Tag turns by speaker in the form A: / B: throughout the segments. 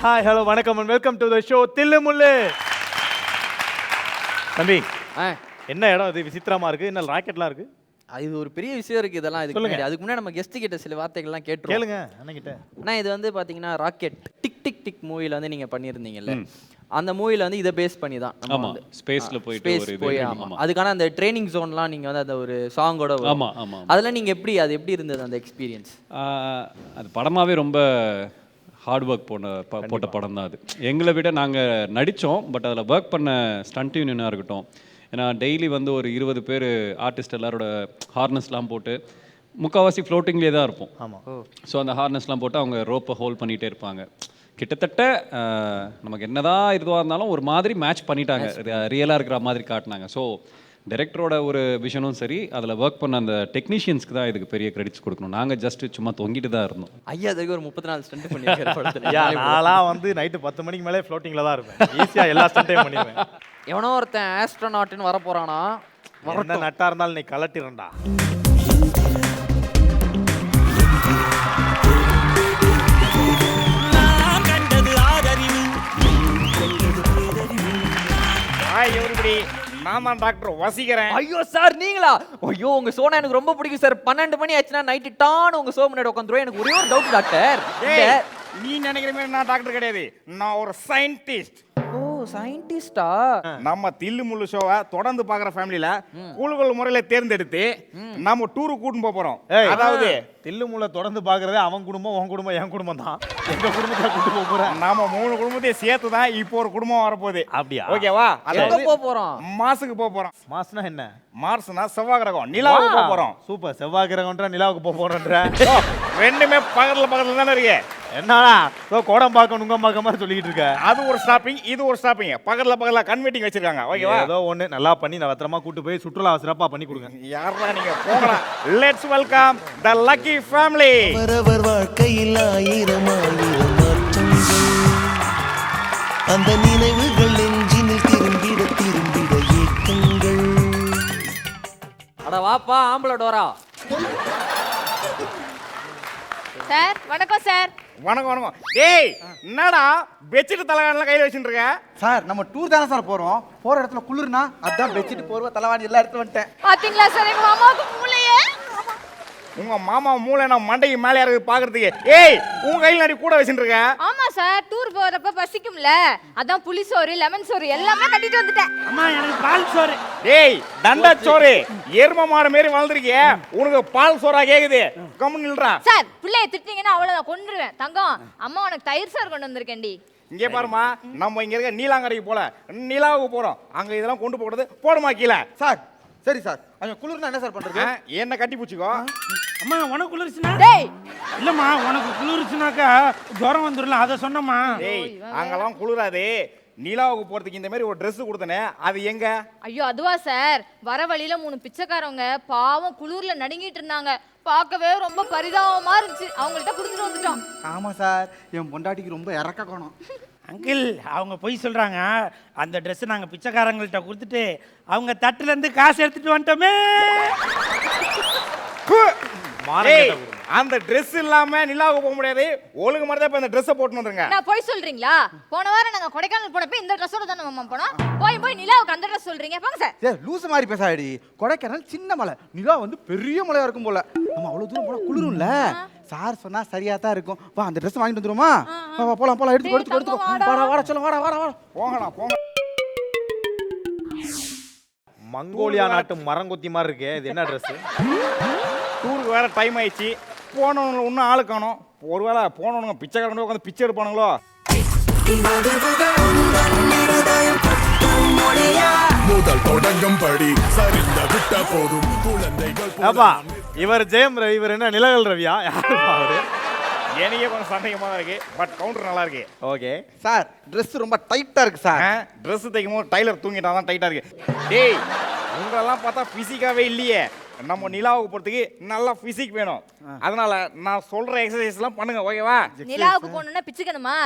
A: Hi hello வணக்கம் and welcome to the show Thillumullu தம்பி
B: ஆ.
A: என்ன இடம் இது? விசித்திரமா இருக்கு. என்ன ராக்கெட்லாம் இருக்கு?
B: இது ஒரு பெரிய விஷயம் இருக்கு இதெல்லாம். இதுக்கு. முன்னாடி அதுக்கு முன்னாடி நம்ம கெஸ்ட் கிட்ட சில வார்த்தைகள்லாம் கேட்டுருவோம்.
A: கேளுங்க அண்ணன்கிட்ட.
B: அண்ணா இது வந்து பாத்தீங்கன்னா ராக்கெட் டிக் டிக் டிக் மூவில வந்து நீங்க பண்ணியிருந்தீங்கல்ல. அந்த மூவில வந்து இதை பேஸ் பண்ணி தான் நம்ம
C: ஆமா,
B: வந்து
C: spaceல போயிட்டு
B: ஸ்பேஸ்
C: ஒரு இது.
B: போய்
C: ஆமா.
B: ஆமா. அதுக்கான அந்த ட்ரைனிங் ஜோன்லாம் நீங்க வந்து அந்த ஒரு சாங்கோட
C: ஆமா, ஆமா, ஆமா.
B: அதெல்லாம் நீங்க எப்படி அது எப்படி இருந்தது அந்த எக்ஸ்பீரியன்ஸ்
C: அது படமாவே ரொம்ப ஹார்ட் ஒர்க் போன ப- போட்ட படம் தான் அது. எங்களை விட நாங்கள் நடித்தோம் பட் அதில் ஒர்க் பண்ண ஸ்டண்ட் யூனியனாக இருக்கட்டும் ஏன்னா டெய்லி வந்து ஒரு இருபது பேர் ஆர்டிஸ்ட் எல்லாரோட ஹார்னஸ்லாம் போட்டு முக்கால்வாசி ஃப்ளோட்டிங்லேயே தான் இருப்போம்.
A: ஆமா.
C: ஸோ அந்த ஹார்னஸ்லாம் போட்டு அவங்க ரோப்பை ஹோல்ட் பண்ணிகிட்டே இருப்பாங்க. கிட்டத்தட்ட நமக்கு என்னதான் இதுவாக இருந்தாலும் ஒரு மாதிரி மேட்ச் பண்ணிட்டாங்க. ரியலாக இருக்கிற மாதிரி காட்டினாங்க. ஸோ டைரக்டரோட ஒரு விஷனும் சரி அதில் ஒர்க் பண்ண அந்த டெக்னீஷியன்ஸ்க்கு தான் இதுக்கு பெரிய கிரெடிட்ஸ் கொடுக்கணும். நாங்கள் ஜஸ்ட் சும்மா தொங்கிட்டு தான் இருந்தோம்.
B: ஐயா அதுக்கு ஒரு முப்பத்தி நாலு ஸ்டண்ட் பண்ணியிருக்காரு
A: நான்லாம் வந்து நைட்டு பத்து மணிக்கு மேலே ஃப்ளோட்டிங்கில் தான் இருப்பேன். ஈஸியாக எல்லா ஸ்டண்ட்டையும் பண்ணிடுவேன்.
B: எவனோ ஒருத்தன் ஆஸ்ட்ரோநாட்னு வர போறானா
A: என்ன நட்டா இருந்தாலும் நீ கலட்டிடும்டா
D: ஹாய் எவ்ரிபடி நான் தான் டாக்டர். வசிக்கிறேன்.
B: ஐயோ சார் நீங்களா? ஐயோ உங்க சோனா எனக்கு ரொம்ப பிடிக்கும் சார். பன்னெண்டு மணி ஆச்சுன்னா நைட்டு டான்னு உங்க சோ முன்னாடி உட்காந்துருவோம் எனக்கு ஒரே ஒரு டவுட் டாக்டர்.
D: நீ நினைக்கிற மாதிரி நான் டாக்டர் கிடையாது. நான் ஒரு சயின்டிஸ்ட்
B: சயின்டிஸ்டா
D: நம்ம தில்லு முள்ளு ஷோவை தொடர்ந்து பார்க்குற ஃபேமிலியில குழுக்கள் முறையில தேர்ந்தெடுத்து நம்ம டூருக்கு கூட்டின்னு போக போறோம். அதாவது
A: தில்லு முள்ள தொடர்ந்து பார்க்கறதே அவன் குடும்பம் உன் குடும்பம் என் குடும்பம் தான். எங்க குடும்பத்தை கூட்டு போக போறேன்
D: நாம மூணு குடும்பத்தையும் சேர்த்து தான் இப்போ ஒரு குடும்பம் வரப்போகுது.
A: அப்படியா?
D: ஓகேவா அதாவது
B: போக போறோம்?
D: மாசுக்கு போக போறோம்.
A: மாசனா என்ன?
D: மார்ஸ்னா செவ்வாய் கிரகம். நிலாவுக்கு போக போறோம்.
A: சூப்பர். செவ்வாய் கிரகம்ன்ற நிலாவுக்கு போக போறேன்ற.
D: ஓ, ரெண்டுமே பக்கத்துல பக்கத்துல தானே இருக்கு.
A: என்னடா ஓ கோடம் பார்க்க நுங்கம் பார்க்க மாதிரி சொல்லிக்கிட்டு இருக்க.
D: அது ஒரு ஸ்டாப்பிங் இது ஒரு ஸ்டாப்பிங் பக்கத்துல பக்கத்துல கன்வெர்ட்டிங் வச்சிருக்காங்க ஓகேவா
A: ஏதோ ஒண்ணு நல்லா பண்ணி நான் பத்திரமா கூட்டு போய் சுற்றுலா சிறப்பா பண்ணி கொடுங்க.
D: யாரா நீங்க போகலாம் let's welcome the lucky family
E: அவரவர் வாழ்க்கையில் ஆயிரம் ஆயிரம் மாற்றங்கள் அந்த நினைவுகள் நெஞ்சினில் திரும்பிட திரும்பிட ஏக்கங்கள்.
B: அட வாப்பா ஆம்பளை டோரா.
F: சார் வணக்கம் சார்.
D: வணக்கம் வணக்கம். ஏய் என்னடா பெட்ஷீட் தலைகாணலாம் கையில வச்சுட்டு இருக்க?
G: சார் நம்ம டூர் தானே சார் போறோம். போற இடத்துல குளிர்னா அதான் பெட்ஷீட் போர்வை தலைவாணி எல்லாம் எடுத்து வந்துட்டேன்.
F: பாத்தீங்களா சார்? எங்க மாமாவுக்கு
D: உங்க மாமா மூளை நான் மண்டைக்கு மேலே இருக்கு பாக்குறதுக்கு ஏய் உன் கையில் நடி கூட வச்சுட்டு இருக்க
F: ஆமா சார் டூர் போறப்ப பசிக்கும்ல. அதான் புளி சோறு லெமன் சோறு எல்லாமே கட்டிட்டு வந்துட்டேன்.
H: அம்மா எனக்கு பால் சோறு.
D: ஏய் தண்டா சோறு. எரும மாடு மாரி வளர்ந்துருக்கிய. உனக்கு பால் சோறா கேக்குது. கம்முன்னு நில்றா.
F: சார் பிள்ளைய திட்டிங்கன்னா அவ்வளவுதான் கொன்றுவேன். தங்கம் அம்மா உனக்கு தயிர் சார் கொண்டு வந்திருக்கேன்டி.
D: இங்கே பாருமா நம்ம இங்க இருக்க நீலாங்கரைக்கு போல நிலாவுக்கு போறோம். அங்க இதெல்லாம் கொண்டு போடுறது போடுமா கீழே.
G: சார் சரி சார். அங்க குளிர்னா என்ன சார் பண்றது?
D: என்ன கட்டி பிடிச்சிக்கோ.
H: அம்மா உனக்கு குளிர்ச்சுனா?
F: டேய்!
H: இல்லம்மா உனக்கு குளிர்ச்சுனாக்கா ஜுரம் வந்துடலாம் அதை சொன்னம்மா.
D: ஏய் அங்கெல்லாம் குளிராது. நிலாவுக்கு போறதுக்கு இந்த மாதிரி ஒரு Dress கொடுத்தனே அது எங்க?
F: ஐயோ அதுவா சார். வர வழியில மூணு பிச்சைக்காரவங்க பாவம் குளிர்ல நடுங்கிட்டு இருந்தாங்க. பார்க்கவே ரொம்ப பரிதாபமா இருந்துச்சு. அவங்கள்ட்ட கொடுத்துட்டு வந்துட்டோம்.
G: ஆமா சார். என் பொண்டாட்டிக்கு ரொம்ப இறக்க காணும்.
H: அங்கிள் அவங்க பொய் சொல்கிறாங்க அந்த ட்ரெஸ்ஸை நாங்கள் பிச்சைக்காரங்கள்ட்ட கொடுத்துட்டு அவங்க தட்டுலேருந்து காசு எடுத்துட்டு வந்துட்டோமே.
D: ஏய். அந்த Dress இல்லாம நிலாவுக்கு போக முடியாது. ஒழுங்கு மாதிரி தான் இப்ப இந்த ட்ரெஸ்ஸை போட்டு வந்துருங்க.
F: நான் போய் சொல்றீங்களா? போன வாரம் நாங்க கொடைக்கானல் போனப்ப இந்த ட்ரெஸ்ஸோட தானே மாமா போனோம். போய் போய் நிலாவுக்கு அந்த ட்ரெஸ் சொல்றீங்க. போங்க சார்.
G: ஏ லூசு மாதிரி பேசாடி கொடைக்கானல் சின்ன மலை. நிலா வந்து பெரிய மலையா இருக்கும் போல. நம்ம அவ்வளவு தூரம் போனா குளிரும்ல? சார் சொன்னா சரியா தான் இருக்கும். வா அந்த ட்ரெஸ் வாங்கிட்டு வந்துருமா வா வா, போலாம் போலாம். எடுத்துக்கோ
F: தங்கம், வாடா.
G: வாடா வாடா சொல்ல வாடா வாடா வாடா.
D: போங்கடா போங்க.
A: மங்கோலியா நாட்டு மரங்கொத்தி மாதிரி இருக்கு. இது என்ன ட்ரெஸ்
D: டூருக்கு வேற டைம் ஆயிடுச்சு. போனவங்க இன்னும் ஆளு காணோம். ஒருவேளை போனவனுங்க பிச்சைக்காரங்க உட்காந்து பிச்சை எடுப்பானுங்களோ?
I: முதல் தொடங்கும் படி. சரிந்த விட்ட போதும். குழந்தைகள்
A: இவர் ஜெயம் ரவி இவர் என்ன நிலகல் ரவியா? அவரு?
D: எனக்கே கொஞ்சம் சந்தேகமா தான் இருக்கு. பட் கவுண்டர் நல்லா இருக்கு.
A: ஓகே.
G: சார் Dress ரொம்ப டைட்டா இருக்கு சார்.
D: ட்ரெஸ் தைக்கும் போது டைலர் தூங்கிட்டா தான் டைட்டா இருக்கு. டேய் உங்களெல்லாம் பார்த்தா பிசிக்காவே இல்லையே. நம்ம நிலாவுக்கு போறதுக்கு நல்லா பிசிக் வேணும். அதனால நான் சொல்ற எக்ஸசைஸ்லாம் பண்ணுங்க ஓகேவா
F: நிலாவுக்கு போகணும்னா பிச்சுக்கணுமா?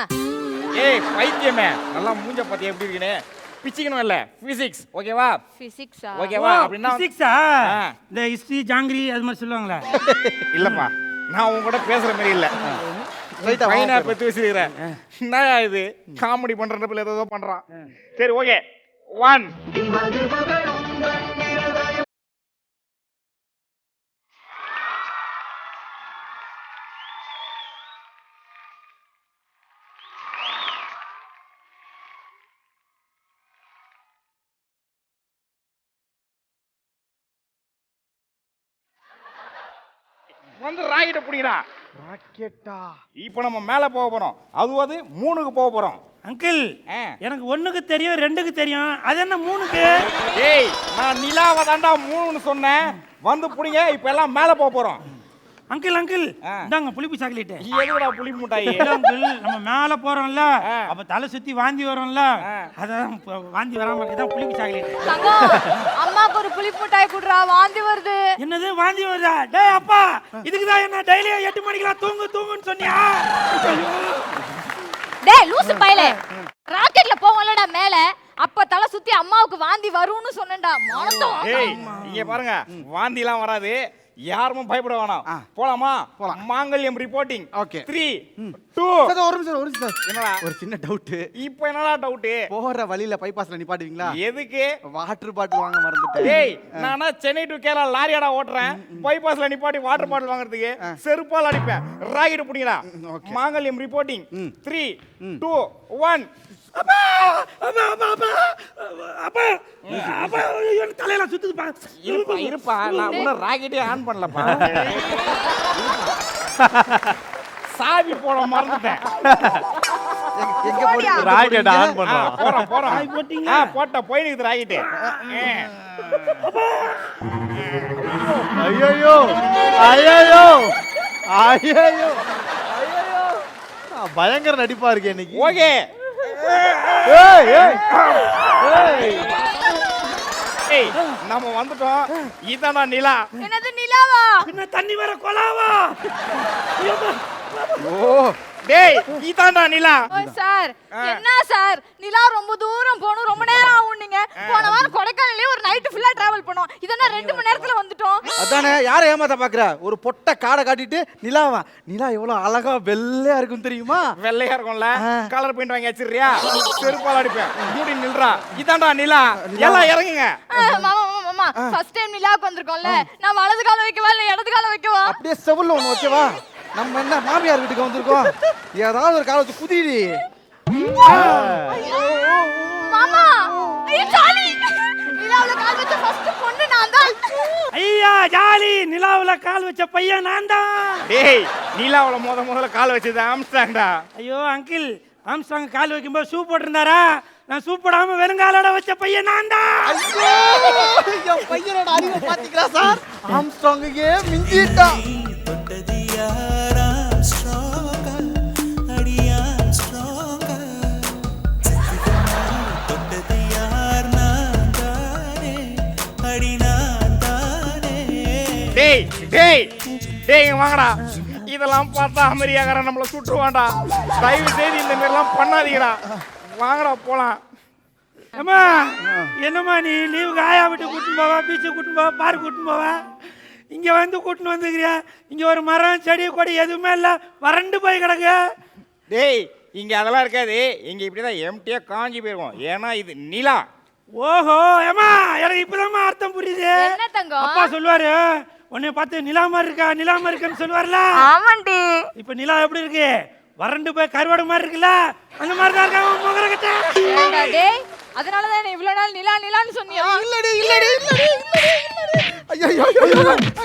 D: ஏய் பைத்தியமே. நல்லா மூஞ்ச பார்த்து எப்படி இருக்குன்னு? பிச்சிக்கணும் இல்ல பிசிக்ஸ் ஓகேவா
F: பிசிக்ஸா
D: ஓகேவா அப்படின்னா
H: பிசிக்ஸா
D: ஆ.
H: இந்த ஹிஸ்ட்ரி ஜாங்கிரி அது மாதிரி சொல்லுவாங்களே.
D: இல்லப்பா நான் உங்க கூட பேசுற மாதிரி இல்ல. பையனா பெத்து வச்சிருக்கிறேன் என்னயா இது? காமெடி பண்றப்ப ஏதோ ஏதோ பண்றான். சரி ஓகே ஒன் வந்து ராக்கெட்டை பிடிக்கிறா
G: ராக்கெட்டா.
D: இப்போ நம்ம மேலே போக போறோம். அதுவாது மூணுக்கு போக போறோம்.
H: அங்கிள்
D: ஆ.
H: எனக்கு ஒண்ணுக்கு தெரியும் ரெண்டுக்கு தெரியும். அது என்ன மூணுக்கு?
D: ஏய் நான் நிலாவை தாண்டா மூணுன்னு சொன்னேன். வந்து பிடிங்க இப்போ எல்லாம் மேலே போக போறோம்.
H: Uncle uncle. இந்தாங்க புளிப்பு சாக்லேட்
D: எதுடா புளி முட்டாயி?
H: அங்கிள் நம்ம மேல போறோம்ல. அப்ப தலை சுத்தி வாந்தி வரும்ல. அதான் வாந்தி வராம இதான் புளிப்பு சாக்லேட்
F: தங்கம் அம்மாக்கு ஒரு புளிப்பு மிட்டாய் குடுறா வாந்தி வருது.
H: என்னது வாந்தி வருதா? டேய் அப்பா இதுக்கு தான் என்ன? டெய்லியும் எட்டு மணிக்கெல்லாம் தூங்கு தூங்குன்னு சொன்னியா?
F: டேய் லூசு பயலே. ராக்கெட்ல போவோம்லடா மேல. அப்ப தலை சுத்தி அம்மாவுக்கு வாந்தி வரும்னு சொன்னேன்டா. மானத்தம்
D: ஏய் இங்க பாருங்க வாந்திலாம் வராது. யாரும் பயப்பட வேணாம். போலாமா?
G: போலாம்.
D: Mangalyam reporting
G: Okay.
D: Three two
G: sir ஒரு நிமிஷம் ஒரு நிமிஷம்
D: என்னடா?
G: ஒரு சின்ன டவுட்டு
D: இப்போ என்னடா டவுட்டு
G: போற வழியில பைபாஸ்ல நிப்பாட்டுவீங்களா?
D: எதுக்கு?
G: வாட்டர் பாட்டில் வாங்க மறந்துட்டேன்.
D: டேய் நானா சென்னை டு கேரளா லாரியாடா ஓட்டுறேன். பைபாஸ்ல நிப்பாட்டி வாட்டர் பாட்டில் வாங்குறதுக்கு செருப்பால் அடிப்பேன். ராக்கெட் பிடிங்களா
G: okay.
D: Mangalyam reporting three two one
H: அப்பா அப்பா அப்பா அப்பா. அப்பா அப்பா ஐயோ, எனக்கு தலையில சுத்துதுப்பா.
D: இருப்பா இருப்பா. நான் இன்னும் ராக்கெட்டே ஆன் பண்ணலப்பா. சாவி போட மறந்துட்டேன்.
G: எங்க- போறீங்க?
A: ராக்கெட்? ஆன் பண்றோம்
D: போறோம் போறோம்.
H: சாவி போட்டீங்களா?
D: ஆ போட்ட போயினுக்குது ராக்கெட்டு.
A: ஐயோ ஐயோ ஐயோ பயங்கர நடிப்பா இருக்கு இன்னைக்கு.
D: ஓகே. நம்ம வந்துட்டோம். இதானா நிலா.
F: என்னது நிலாவா?
H: பின்ன தண்ணி வர கொலாவா.
G: ஓ.
D: டேய் இதாண்டா நிலா.
F: ஓ சார். என்ன சார்? நிலா ரொம்ப தூரம் போகணும். ரொம்ப நேரம் ஆகும் நீங்க. போன வாரம் கொடைக்கானல்லே ஒரு நைட்டு ஃபுல்லா டிராவல் பண்ணோம். இதெல்லாம் ரெண்டு மணி நேரத்துல வந்துட்டோம்.
G: அதானே யாரை ஏமாத்த பாக்குற? ஒரு பொட்டை காடை காட்டிட்டு நிலாவா? நிலா எவ்வளவு அழகா வெள்ளையா இருக்கும் தெரியுமா?
D: வெள்ளையா இருக்கும்ல. கலர் பெயிண்ட் வாங்கி வச்சிருக்கியா செருப்பால் அடிப்பேன். மூடி நில்றா. இதாண்டா நிலா. எல்லாம் இறங்குங்க.
F: மாமா மாமா மாமா. ஃபர்ஸ்ட் டைம் நிலாவுக்கு வந்திருக்கோம்ல. நான் வலது கால வைக்கவா இல்ல இடது கால வைக்கவா?
G: அப்படியே செவல்ல ஒண்ணு வச்சவா. நம்ம என்ன மாமியார் வீட்டுக்கு வந்திருக்கோம்? ஏதாவது ஒரு காலத்து குதிடி
F: மாமா ஐயோ ஜாலி. நிலாவுல கால் வச்ச ஃபர்ஸ்ட் பொண்ணு நான் தான்
H: ஐயா ஜாலி. நிலாவுல கால் வச்ச பையன் நான் தான்
D: டேய் நிலாவுல முத முதல்ல கால் வச்சது ஆம்ஸ்டாங்டா.
H: ஐயோ அங்கிள் ஆம்ஸ்டாங் கால் வைக்கும்போது ஷூ போட்டிருந்தாரா? நான் ஷூ போடாம வெறுங்காலோட வச்ச பையன் நான் தான்
G: என் பையனோட அறிவை பாத்தீங்களா சார் ஆம்ஸ்ட்ராங்கே மிஞ்சிட்டான்
D: டேய் டேய் டேய் வாங்கடா. இதெல்லாம் பார்த்தா அமெரிக்காரன் நம்மள சுட்டுருவான்டா. தயவு செய்து இந்த மாதிரிலாம் பண்ணாதீங்கடா. வாங்கடா போலாம்.
H: அம்மா என்னம்மா நீ லீவுக்கு ஆயா விட்டு கூட்டின்னு போவா பீச்சு கூட்டின்னு போவா பார்க் கூட்டின்னு போவா? இங்கே வந்து கூட்டின்னு வந்துக்கிறியா? இங்கே ஒரு மரம் செடி கொடி எதுவுமே இல்லை. வறண்டு போய் கிடக்கு.
D: டேய் இங்க அதெல்லாம் இருக்காது. இங்க இப்படிதான் எம்டியா காஞ்சி போயிருவோம். ஏன்னா இது நிலா.
H: ஓஹோ ஏம்மா எனக்கு இப்போதாம்மா அர்த்தம் புரியுது.
F: என்ன தங்கம்?
H: அப்பா சொல்லுவாரு உன்னை பார்த்து நிலாம இருக்கா? நிலாம இருக்குன்னு சொல்லுவார்ல.
F: ஆமாண்டி.
H: இப்போ நிலா எப்படி இருக்கு? வறண்டு போய் கருவாடு மாதிரி இருக்குல்ல? அந்த மாதிரி தான் இருக்கா உன் முகர கிட்ட
F: ஏண்டா டேய் அதனால தான் நீ இவ்வளவு நாள் நிலா நிலான்னு சொன்னியா?
G: இல்லடி இல்லடி இல்லடி இல்லடி ஐயோ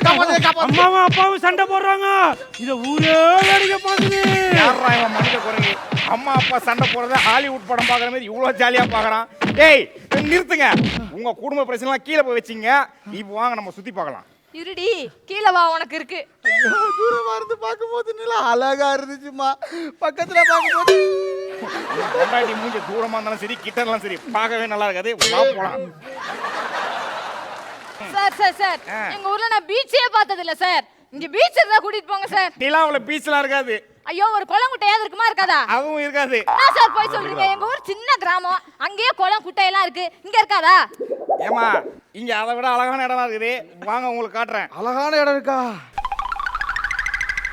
G: காப்பாத்து காப்பாத்து.
H: அம்மாவும் அப்பாவும் சண்டை போடுறாங்க. இதை ஊரே அடிக்க பார்க்குது
D: யாரா இவன் மனித குரங்கு? அம்மா அப்பா சண்டை போடுறத ஹாலிவுட் படம் பார்க்குற மாதிரி இவ்வளோ ஜாலியாக பார்க்குறான். டேய் நிறுத்துங்க. உங்க குடும்ப பிரச்சனைலாம் கீழே போய் வச்சிங்க இப்போ வாங்க நம்ம சுற்றி பார்க்கலாம்.
F: இருடி கீழே வா உனக்கு இருக்கு.
G: ஐயோ, தூரமா இருந்து பார்க்கும்போது நிலா அழகா இருந்துச்சுமா பக்கத்துல பார்க்கும்போது
D: கொண்டாடி மூஞ்சி தூரமாக இருந்தாலும் சரி கிட்ட இருந்தாலும் சரி பார்க்கவே நல்லா இருக்காது. வா போலாம்.
F: Sir sir sir. எங்க ஊர்ல நான் பீச்சே பார்த்தது இல்ல சார். இங்க பீச் இருந்தா கூட்டிட்டு போங்க சார்.
D: நிலாவுல பீச்லாம் இருக்காது.
F: ஐயோ ஒரு குளம் குட்டையாவது இருக்குமா இருக்காதா?
D: அதுவும் இருக்காது.
F: சார் போய் சொல்றீங்க எங்க ஊர் சின்ன கிராமம். அங்கேயே குளம் குட்டையெல்லாம் இருக்கு. இங்க இருக்காதா?
D: ஏமா இங்க அதை விட அழகான இடமா இருக்குது. வாங்க உங்களுக்கு காட்டுறேன்.
G: அழகான இடம் இருக்கா?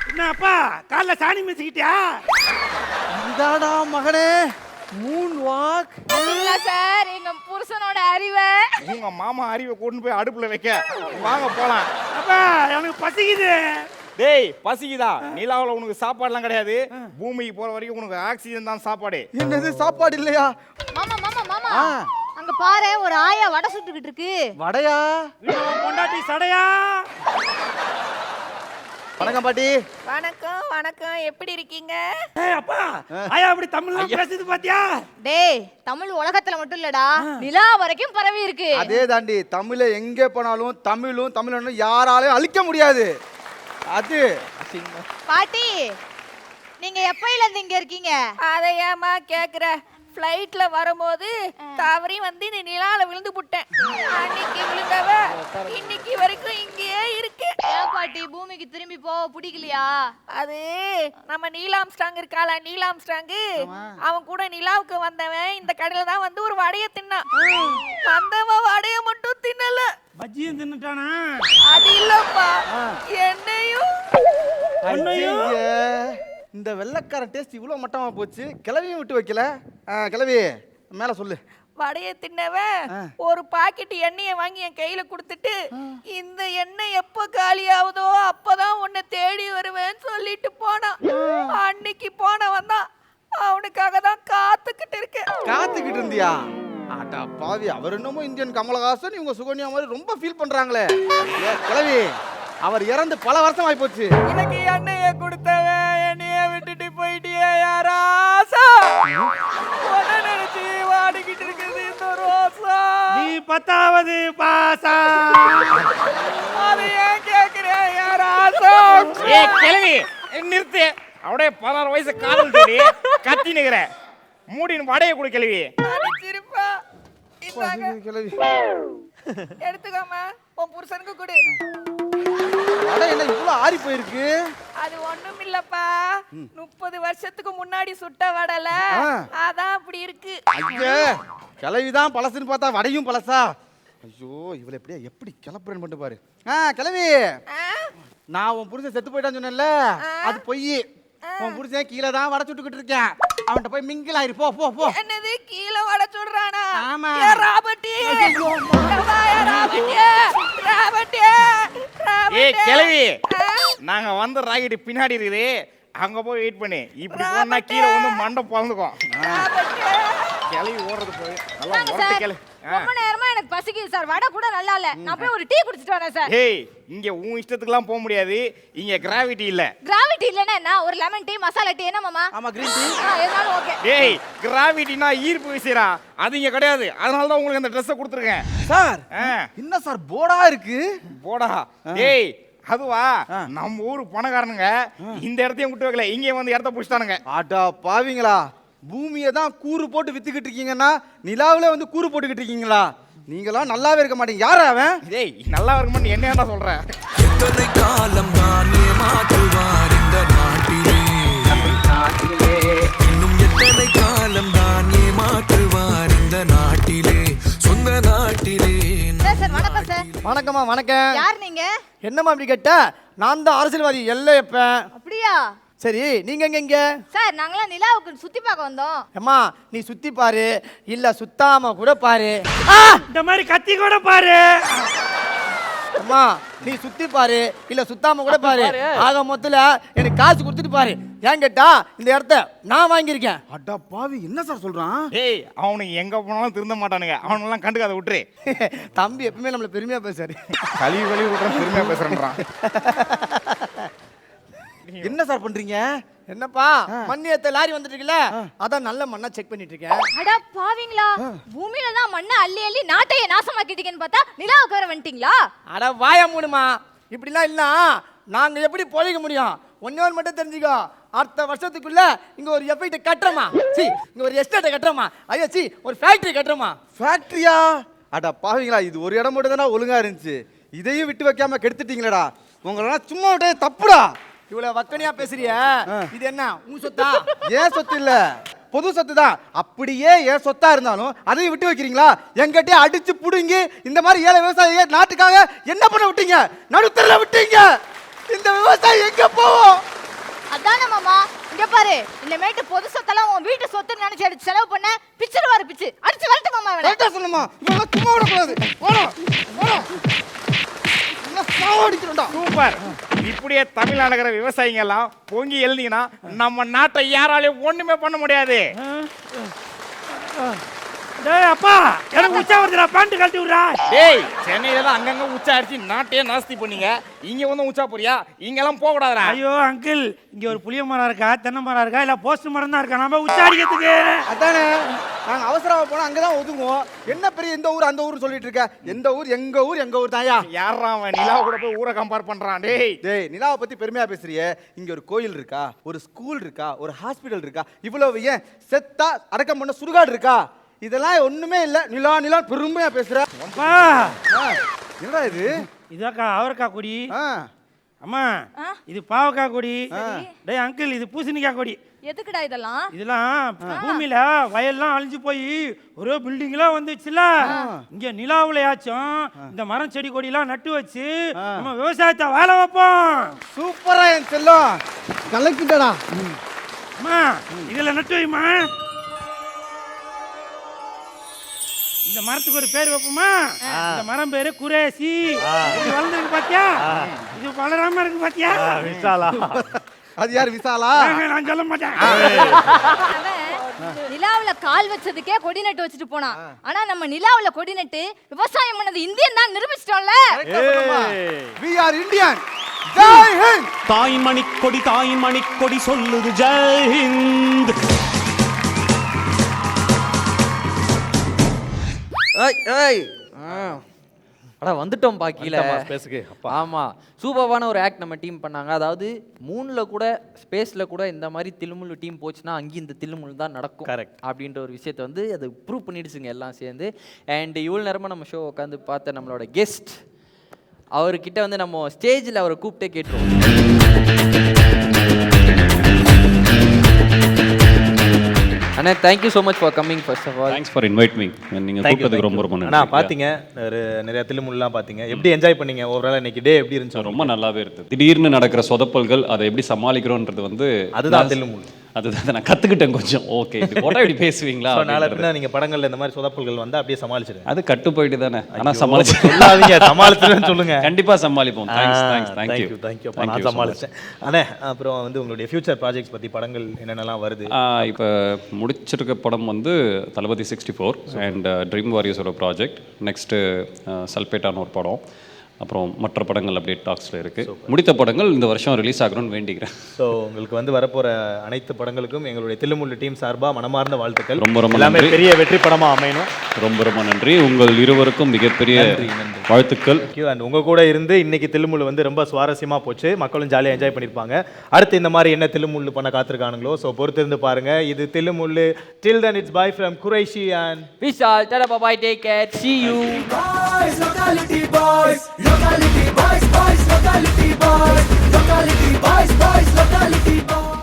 H: என்ன அப்பா காலைல சாணி மிச்சிக்கிட்டியா
G: இதாடா மகனே மூன் வாக்
F: இல்ல சார் எங்க புருஷனோட அறிவை.
D: உங்க மாமா அறிவை கொண்டு போய் அடுப்புல வைக்க. வாங்க போலாம்.
H: அப்பா எனக்கு பசிக்குது.
D: டேய் பசிக்குதா? நிலாவுல உனக்கு சாப்பாடுலாம் கிடையாது. பூமிக்கு போற வரைக்கும் உனக்கு ஆக்சிஜன் தான் சாப்பாடு.
G: என்னது சாப்பாடு இல்லையா?
F: மாமா மாமா மாமா. அங்க பாரு ஒரு ஆயா வடை சுட்டுக்கிட்டு இருக்கு.
G: வடையா?
H: பொண்டாட்டி சடையா?
G: வணக்கம் பாட்டி.
J: வணக்கம் வணக்கம். எப்படி இருக்கீங்க?
H: ஏய் அப்பா ஆயா அப்படி தமிழ்லாம் பேசுது பாத்தியா?
F: டேய் தமிழ் உலகத்துல மட்டும் இல்லடா. நிலா வரைக்கும் பரவி இருக்கு.
G: அதே தாண்டி தமிழை எங்கே போனாலும் தமிழும் தமிழனும் யாராலையும் அழிக்க முடியாது. அது
F: பாட்டி நீங்க எப்பயில இருந்து இங்க இருக்கீங்க?
J: அதை ஏமா கேக்குற? ஃப்ளைட்ல வரும்போது தவறி வந்து இந்த நிலால விழுந்து புட்டேன். அன்னைக்கு விழுந்தவ இன்னைக்கு வரைக்கும் இங்கேயே இருக்கு.
F: பாட்டி பூமிக்கு திரும்பி போக பிடிக்கலையா?
J: அது நம்ம நீலாம்ஸ்டாங் இருக்காள? நீலாம்ஸ்டாங் அவன் கூட நிலாவுக்கு வந்தவன் இந்த கடையில தான் வந்து ஒரு வடைய தின்னான். வந்தவன் வடைய மட்டும் தின்னல.
H: பஜ்ஜியும் தின்னுட்டானா?
J: அது இல்லப்பா. என்னையும்
G: ஐயையே. இந்த வெள்ளைக்காரன் டேஸ்ட் இவ்வளோ மட்டமா போச்சு. கிளவியும் விட்டு வைக்கல. கிளவி மேலே சொல்லு.
J: வடைய தின்னவன் ஒரு பாக்கெட் எண்ணெயை வாங்கி என் கையில கொடுத்துட்டு இந்த எண்ணெய் எப்ப காலி ஆகுதோ அப்பதான் உன்னை தேடி வருவேன்னு சொல்லிட்டு போனான். அன்னைக்கு போனவன் தான் அவனுக்காக தான் காத்துக்கிட்டு இருக்கேன்.
G: காத்துக்கிட்டு இருந்தியா? ஆட்டா பாவி அவர் என்னமோ இந்தியன் கமலஹாசன் இவங்க சுகன்யா மாதிரி ரொம்ப ஃபீல் பண்றாங்களே. கிளவி அவர் இறந்து பல வருஷம் ஆகி போச்சு.
J: எனக்கு எண்ணெய கொடுத்தவன் உன்னை நினைச்சு வாடிக்கிட்டு இருக்குது இந்த ரோசா.
H: நீ பத்தாவது பாசா.
J: அதை ஏன் கேக்குற யாராசா
D: ஏ கிளவி நிறுத்து. அப்படியே பதினாறு வயசு காதல் தேடி கத்தி நிக்கிற. மூடின்னு வடையை கொடு கிளவி
J: அடிச்சிருப்பா. இந்தாங்க.
G: கிளவி
J: எடுத்துக்கோமா உன் புருஷனுக்கு கொடு.
G: வடை என்ன இவ்வளோ ஆறி போயிருக்கு?
J: அது ஒண்ணும் இல்லப்பா முப்பது வருஷத்துக்கு முன்னாடி சுட்ட வடல. அதான் அப்படி இருக்கு.
G: ஐயே கிளவி தான் பழசுன்னு பார்த்தா வடையும் பழசா? ஐயோ இவளை எப்படியா எப்படி கிளப்புறேன்னு பண்ணிட்டு பாரு. ஆ கிளவி? நான் உன் புருஷன் செத்து போயிட்டான்னு சொன்னேன்ல? அது பொய். உன் புருஷன் கீழே தான் வடை சுட்டுக்கிட்டு இருக்கேன். அவன்கிட்ட போய் மிங்கில் ஆயிரு. போ போ போ.
J: என்னது கீழே வட சொல்றானா
G: ஆமா.
J: ராபர்ட்டி? ஏ ராபர்ட்டி.
D: கிளவி? நாங்க வந்த ராக்கெட் பின்னாடி இருக்குது அங்க போய் வெயிட் பண்ணு இப்படி போனா கீழே வந்து மண்டை பிறந்துக்கும். கிளவி ஓடுறது போய் நல்லா
F: சார்
D: கிளவி.
F: ரொம்ப நேரமா எனக்கு பசிக்குது சார். வடை கூட நல்லா இல்ல. நான் போய் ஒரு டீ குடிச்சிட்டு வரேன் சார்.
D: ஏய் இங்க உன் இஷ்டத்துக்குலாம் போக முடியாது. இங்க கிராவிட்டி இல்ல.
F: கிராவிட்டி இல்லைன்னா என்ன? ஒரு லெமன் டீ மசாலா டீ என்ன மாமா?
G: ஆமா கிரீன் டீ
F: ஆ, எதுனாலும் ஓகே
D: டேய் கிராவிட்டினா ஈர்ப்பு விசைரா அது இங்க கிடையாது. அதனால தான் உங்களுக்கு அந்த ட்ரெஸ்ஸை கொடுத்துருக்கேன்.
G: சார்
D: ஆ,
G: என்ன சார் போர்டா இருக்கு?
D: போடா. டேய் அதுவா? நம்ம ஊரு பணக்காரனுங்க. இந்த இடத்தையும் விட்டு வைக்கல. இங்கே வந்து இடத்த புடிச்சிட்டானுங்க.
G: ஆட்டா பாவிங்களா? பூமியை தான் கூறு போட்டு வித்துக்கிட்டு இருக்கீங்கன்னா நிலாவுல வந்து கூறு போட்டுக்கிட்டு இருக்கீங்களா? நீங்களாம் நல்லாவே இருக்க மாட்டீங்க. யாரா அவன்?
D: டேய் நல்லா இருக்குமான்னு என்ன ஏன்டா சொல்ற
E: எத்தனை காலம் தான் ஏமாற்றுவார் இந்த நாட்டிலே? இன்னும் எத்தனை காலம் தான் ஏமாற்றுவார் இந்த நாட்டிலே? சொந்த நாட்டிலே
F: சார் சார் வணக்கம் சார்.
G: வணக்கம்மா வணக்கம்.
F: யார் நீங்க?
G: என்னம்மா அப்படி கேட்ட? நான் தான் அரசியல்வாதி எல்லை எப்பேன்
F: அப்படியா?
G: சரி நீங்க எங்க இங்க?
F: சார் நாங்களாம் நிலாவுக்கு சுத்தி பார்க்க வந்தோம்.
G: அம்மா நீ சுத்தி பாரு. இல்ல சுத்தாம கூட பாரு.
H: இந்த மாதிரி கத்தி கூட பாரு.
G: அம்மா நீ சுத்தி பாரு. இல்ல சுத்தாம கூட பாரு. ஆக மொத்தல எனக்கு காசு கொடுத்துட்டு பாரு. ஏன் கேட்டா இந்த இடத்த நான் வாங்கியிருக்கேன். அடா பாவி என்ன சார் சொல்றான்?
D: டேய் அவனுக்கு எங்க போனாலும் திருந்த மாட்டானுங்க. அவனெல்லாம் கண்டுக்காத விட்டுரு.
G: தம்பி எப்பவுமே நம்மள பெருமையா பேசுறாரு
D: கழுவி கழுவி விட்றான் பெருமையா பேசுறேன்றான்.
G: என்ன சார் பண்றீங்க? என்னப்பா மண் ஏத்த லாரி வந்துட்டு இருக்குல்ல அதான் நல்ல மண்ணா செக் பண்ணிட்டு இருக்கேன்
F: அடா பாவீங்களா பூமியில தான் மண்ணை அள்ளி அள்ளி நாட்டையே நாசமாக்கிட்டீங்கன்னு பார்த்தா நிலாவுக்கு வர வந்துட்டீங்களா
G: அட வாய மூடுமா. இப்படிலாம் இல்ல நாங்க எப்படி பொழைக்க முடியும்? ஒன்னே ஒன்று மட்டும் தெரிஞ்சுக்கோ. அடுத்த வருஷத்துக்குள்ள இங்க ஒரு எஃபெக்ட் கட்டுறோமா? சி இங்க ஒரு எஸ்டேட்டை கட்டுறோமா? ஐயோ சி ஒரு ஃபேக்டரி கட்டுறோமா? ஃபேக்டரியா அட பாவீங்களா இது ஒரு இடம் மட்டும் தானே ஒழுங்கா இருந்துச்சு. இதையும் விட்டு வைக்காம கெடுத்துட்டீங்களேடா. உங்களெல்லாம் சும்மா விட்டே தப்புடா. இவ்வளவு வக்கனையா பேசுறிய? இது என்ன உன் சொத்தா? ஏன் சொத்து இல்ல? பொது சொத்து தான். அப்படியே ஏன் சொத்தா இருந்தாலும் அதையும் விட்டு வைக்கிறீங்களா? எங்கிட்டே அடிச்சு புடுங்கி இந்த மாதிரி ஏழை விவசாயிங்க நாட்டுக்காக என்ன பண்ண விட்டீங்க? நடுத்தர விட்டீங்க. இந்த விவசாயி எங்க போவோம்
F: அதானே மாமா இங்க பாரு இந்த மேட்டு பொது சொத்தெல்லாம் உன் வீட்டு சொத்துன்னு நினைச்சு எடுத்து செலவு பண்ண பிச்சிருவாரு பிச்சு. அடிச்சு வரட்டு மாமா
G: கரெக்டா சொல்லுமா இவெல்லாம் சும்மா விடக்கூடாது. போறோம் போறோம் சாவடிக்கிறோம்டா?
D: சூப்பர். இப்படியே தமிழ்நாடு இருக்கிற விவசாயிங்க எல்லாம் பொங்கி எழுந்தீங்கன்னா நம்ம நாட்டை யாராலையும் ஒண்ணுமே பண்ண முடியாது.
H: டேய் அப்பா எனக்கு உச்சா வருதுடா பேண்ட் கழட்டி விடுறா
D: டேய் சென்னையில தான் அங்கங்க உச்சா அடிச்சு நாட்டையே நாஸ்தி பண்ணீங்க. இங்க வந்து உச்சா போறியா? போக கூடாதுடா
H: ஐயோ அங்கிள் இங்க ஒரு புளிய மரம் இருக்கா தென்னை மரம் இருக்கா இல்ல போஸ்ட் மரம் தான் இருக்கா? நம்ம உச்சா அடிக்கிறதுக்கு.
G: அதானே. நாங்க அவசரமா போனா அங்கதான் ஒதுங்குவோம். என்ன பெரிய இந்த ஊர் அந்த ஊர் சொல்லிட்டு இருக்க? எந்த ஊர் எங்க ஊர் எங்க ஊர் தாயா
D: யாரா அவன்? நிலா கூட போய் ஊரை கம்பேர் பண்றான் டேய்.
G: டேய் நிலாவை பத்தி பெருமையா பேசுறியே. இங்க ஒரு கோயில் இருக்கா? ஒரு ஸ்கூல் இருக்கா? ஒரு ஹாஸ்பிடல் இருக்கா? இவ்வளவு ஏன் செத்தா அடக்கம் பண்ண சுடுகாடு இருக்கா? இதெல்லாம் ஒண்ணுமே இல்ல. நிலா நிலா பெருமையா பேசுற. என்னடா இது?
H: இதாக்கா அவரைக்காய் கொடி.
G: ஆ,
H: அம்மா இது பாவக்காய் கொடி. டேய் அங்கிள் இது பூசணிக்காய் கொடி.
F: எதுக்குடா இதெல்லாம்?
H: இதெல்லாம் பூமியில வயல்லாம் அழிஞ்சு போய் ஒரே பில்டிங்லாம் வந்துச்சுல. இங்க நிலாவுலயாச்சும் இந்த மரம் செடி கொடிலாம் நட்டு வச்சு நம்ம விவசாயத்தை வாழ வைப்போம்.
G: சூப்பரா என் செல்லம். கலக்கிட்டடா.
H: அம்மா இதுல நட்டு வைமா இந்த மரத்துக்கு ஒரு பேர் வைப்போமா? இந்த மரம் பேரு குரேசி. இது வளர்ந்துருக்கு பாத்தியா? இது வளராம இருக்கு பாத்தியா?
A: விசாலா.
G: அது யார் விசாலா
H: நான் சொல்ல மாட்டேன்.
F: நிலாவுல கால் வச்சதுக்கே கொடி நட்டு வச்சுட்டு போனான். ஆனா நம்ம நிலாவுல கொடி நட்டு விவசாயம் பண்ணது இந்தியன் தான் நிரூபிச்சிட்டோம்ல.
G: We are Indian Jai Hind
K: தாயின் மணிக்கொடி தாயின் மணிக்கொடி சொல்லுது ஜெய் ஹிந்த்.
B: ஏய் ஏய். அட வந்துட்டோம் பாக்கியில
A: வந்துட்டோமா space-க்கு? அப்பா.
B: ஆமா சூப்பரான ஒரு ஆக்ட் நம்ம டீம் பண்ணாங்க அதாவது மூணுல கூட ஸ்பேஸ்ல கூட இந்த மாதிரி தில்லுமுள்ளு டீம் போச்சுன்னா அங்கேயும் இந்த தில்லுமுள்ளு தான் நடக்கும்
A: Correct.
B: அப்படின்ற ஒரு விஷயத்தை வந்து அது ப்ரூவ் பண்ணிடுச்சுங்க எல்லாம் சேர்ந்து அண்ட் இவ்வளோ நேரமா நம்ம ஷோ உட்காந்து பார்த்த நம்மளோட கெஸ்ட் அவர்கிட்ட வந்து நம்ம ஸ்டேஜில் அவரை கூப்பிட்டே கேட்டுருவோம் அண்ணா thank you so much for coming first of all
C: thanks for invite me நீங்கள் கூப்பிட்டதுக்கு ரொம்ப. ரொம்ப
A: அண்ணா
C: நன்றி.
A: பாத்தீங்க ஒரு நிறைய தில்லுமுல்லாம் பாத்தீங்க. எப்படி என்ஜாய் பண்ணீங்க? ஓவரால் இன்னைக்கு டே எப்படி இருந்துச்சு?
C: ரொம்ப நல்லாவே இருக்கு திடீர்னு நடக்கிற சொதப்பல்கள் அதை எப்படி சமாளிக்கிறோன்றது வந்து
A: அதுதான்
C: நான்
A: தில்லுமுல்.
C: அதுதான் அதை நான் கத்துக்கிட்டேன் கொஞ்சம். ஓகே இது போட்டா இப்படி பேசுவீங்களா
A: நாளை
C: அப்படின்றது.
A: பின்ன நீங்க படங்கள்ல இந்த மாதிரி சொதப்பல்கள் வந்து அப்படியே சமாளிச்சிடுங்க
C: அது கட்டு போயிட்டு தானே. ஆனா
A: ஐயோ,
C: சமாளிச்சு
A: சொல்லாதீங்க சமாளிச்சிருன்னு சொல்லுங்க.
C: கண்டிப்பா சமாளிப்போம். தேங்க்ஸ் தேங்க்ஸ் தேங்க்யூ
A: தேங்க்யூ நான் சமாளிச்சேன் அண்ணே அப்புறம் வந்து உங்களுடைய ஃபியூச்சர் ப்ராஜெக்ட்ஸ் பத்தி படங்கள் என்னென்னலாம் வருது?
C: இப்போ முடிச்சிருக்க படம் வந்து Thalapathy sixty four and dream வாரியர்ஸோட project next சல்பேட்டான ஒரு படம். அப்புறம் மற்ற படங்கள் அப்படியே டாக்ஸில் இருக்குது முடித்த படங்கள் இந்த வருஷம் ரிலீஸ் ஆகணும்னு வேண்டிக்கிறேன்.
A: ஸோ உங்களுக்கு வந்து வரப்போற அனைத்து படங்களுக்கும் எங்களுடைய தில்லுமுள்ளு டீம் சார்பா மனமார்ந்த வாழ்த்துக்கள்.
C: ரொம்ப ரொம்ப
A: எல்லாமே
C: நன்றி.
A: பெரிய வெற்றி படமா அமையணும்.
C: ரொம்ப ரொம்ப நன்றி. உங்கள் இருவருக்கும் மிகப்பெரிய வாழ்த்துக்கள்.
A: தேங்க்யூ அண்ட் உங்க கூட இருந்து இன்னைக்கு தில்லுமுள்ளு வந்து ரொம்ப சுவாரஸ்யமா போச்சு. மக்களும் ஜாலியாக என்ஜாய் பண்ணியிருப்பாங்க அடுத்து இந்த மாதிரி என்ன தில்லுமுள்ளு பண்ண காத்திருக்கானுங்களோ ஸோ பொறுத்திருந்து பாருங்க. இது Thillumullu. Till then it's bye from Qureshi and
B: Vishal take care see you.
E: Boys, locality boys, locality boys, boys, locality boys, locality boys, boys, locality boys.